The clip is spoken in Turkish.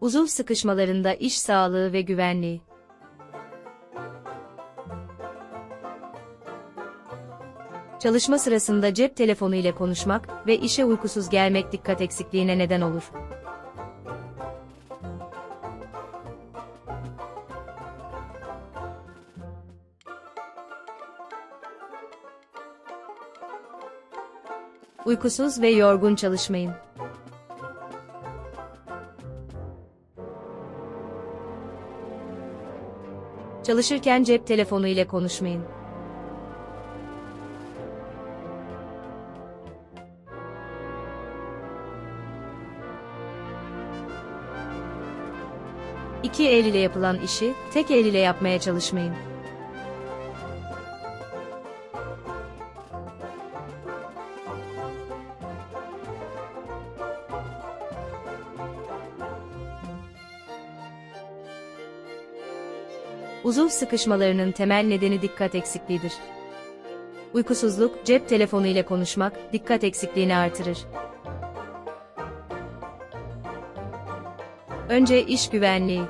Uzuv sıkışmalarında iş sağlığı ve güvenliği. Çalışma sırasında cep telefonu ile konuşmak ve işe uykusuz gelmek dikkat eksikliğine neden olur. Uykusuz ve yorgun çalışmayın. Çalışırken cep telefonu ile konuşmayın. İki el ile yapılan işi tek el ile yapmaya çalışmayın. Uzuv sıkışmalarının temel nedeni dikkat eksikliğidir. Uykusuzluk, cep telefonu ile konuşmak dikkat eksikliğini artırır. Önce iş güvenliği.